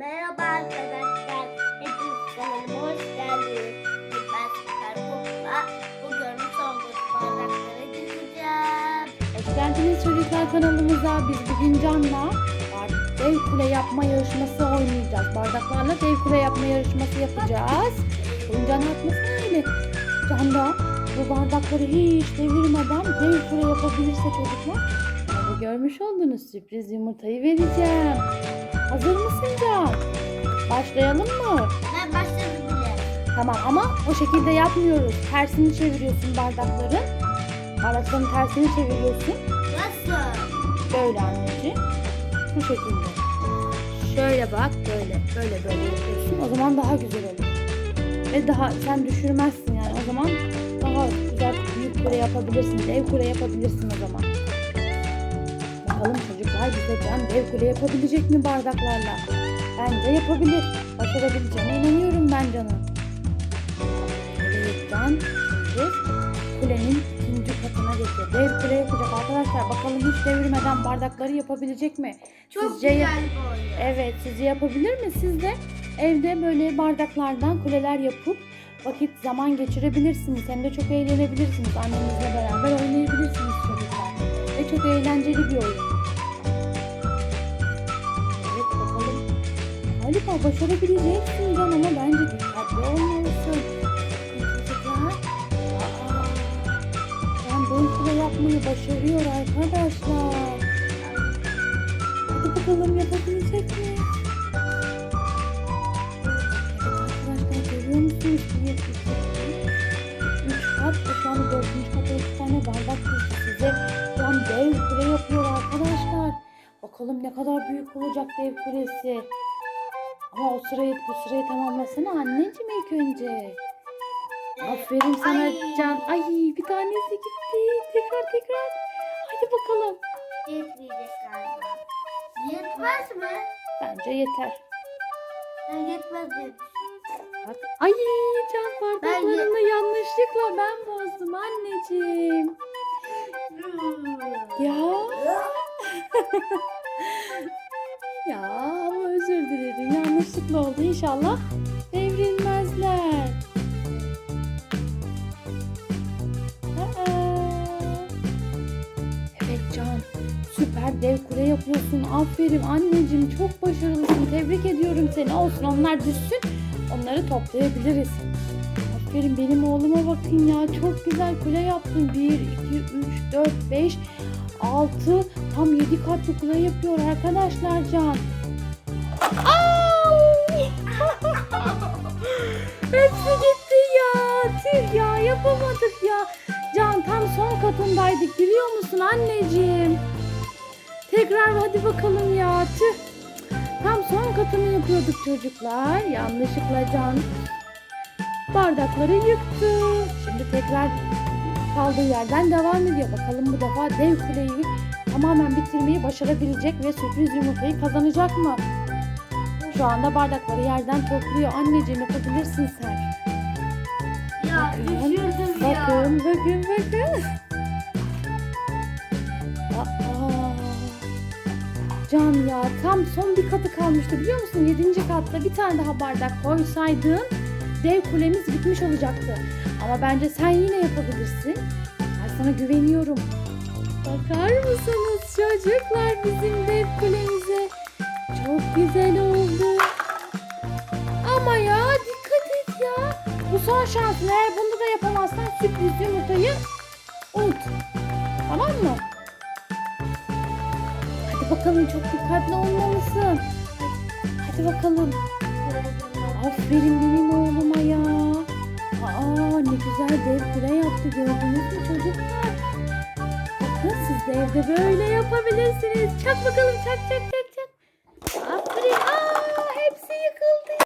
Merhaba arkadaşlar. Hepiniz kanalıma hoş geldiniz. Ben Süper Pop'la bu görmüş olduğunuz bardakları dizeceğim. Hoş geldiniz çocuklar kanalımıza. Biz bugün Can'la dev kule yapma yarışması oynayacağız. Bardaklarla dev kule yapma yarışması yapacağız. Bugün Can atmasın öyle. Can da bu bardakları hiç devirmeden dev kule yapabilirse çocuklar. Bu görmüş olduğunuz sürpriz yumurtayı vereceğim. Hazır mısın Can? Başlayalım mı? Ben başladım bile. Tamam ama o şekilde yapmıyoruz. Tersini çeviriyorsun bardakların. Bardakların tersini çeviriyorsun. Nasıl? Böyle anneciğim. Bu şekilde. Şöyle bak böyle. Böyle böyle yapıyorsun. O zaman daha güzel olur. Ve daha sen düşürmezsin yani. O zaman daha güzel büyük kule yapabilirsin. Dev kule yapabilirsin o zaman. Bakalım çocuklar bize can dev kule yapabilecek mi bardaklarla? Bence yapabilir. Başarabileceğine inanıyorum ben. Evet Can şimdi kulenin ikinci katına geçiyor. Dev kule yapacak arkadaşlar. Bakalım hiç devirmeden bardakları yapabilecek mi? Çok Sizce güzel bir oyun. Evet, sizce yapabilir mi? Siz de evde böyle bardaklardan kuleler yapıp vakit zaman geçirebilirsiniz. Hem de çok eğlenebilirsiniz. Annenizle beraber oynayabilirsiniz çocuklar. Ve çok eğlenceli bir oyun. Galiba başarabileceksin Can ama bence dikkatli olmalısın. Çocuklar. Aa, dev kule yapmayı başarıyor arkadaşlar. Hadi bakalım yapabilecek mi? Arkadaşlar görüyor musunuz? Bir, iki, üç, kat ve şu anda dördüncü kata üç tane bardak düştü size. Şu dev kule yapıyor arkadaşlar. Bakalım ne kadar büyük olacak dev kulesi. Ama o sırayı, bu sırayı tamamlasana anneciğim ilk önce. Aferin sana Ay. Can. Ay bir tanesi gitti. Tekrar tekrar. Hadi bakalım. Yetmeyecek galiba. Yetmez mi? Bence yeter. Ben yetmez diye Bak. Ay can bardaklarını yanlışlıkla ben bozdum anneciğim. düşünüyorum. Ya. ya ama özür dilerim. Yanlışlıkla oldu. İnşallah devrilmezler. Aa. Evet Can. Süper dev kule yapıyorsun. Aferin anneciğim. Çok başarılısın. Tebrik ediyorum seni. Olsun onlar düşsün. Onları toplayabiliriz. Aferin benim oğluma bakın ya. Çok güzel kule yaptın. 1, 2, 3, 4, 5, 6. Tam 7 katlı kule yapıyor arkadaşlar Can. Hepsi gitti ya. Tüh ya yapamadık ya. Can tam son katındaydık biliyor musun anneciğim? Tekrar hadi bakalım ya. Tüh. Tam son katını yapıyorduk çocuklar. Yanlışlıkla Can bardakları yıktı. Şimdi tekrar kaldığı yerden devam ediyor. Bakalım bu defa dev kuleyi tamamen bitirmeyi başarabilecek ve sürpriz yumurtayı kazanacak mı? Şu anda bardakları yerden topluyor. Anneciğim yapabilirsin sen. Ya Bakın, düşürdüm ya. Bakın, bakın, bakın. Aa, Can ya tam son bir katı kalmıştı biliyor musun? Yedinci katta bir tane daha bardak koysaydın dev kulemiz bitmiş olacaktı. Ama bence sen yine yapabilirsin. Ben sana güveniyorum. Bakar mısınız çocuklar bizim dev kulemize? Çok güzel Bu son şansın. Eğer bunu da yapamazsan sürpriz yumurtayı unut. Tamam mı? Hadi bakalım çok dikkatli olmalısın. Hadi bakalım. Aferin benim oğluma ya. Aa ne güzel dev kule yaptı gördünüz mü çocuklar? Bakın siz de evde böyle yapabilirsiniz. Çak bakalım çak çak çak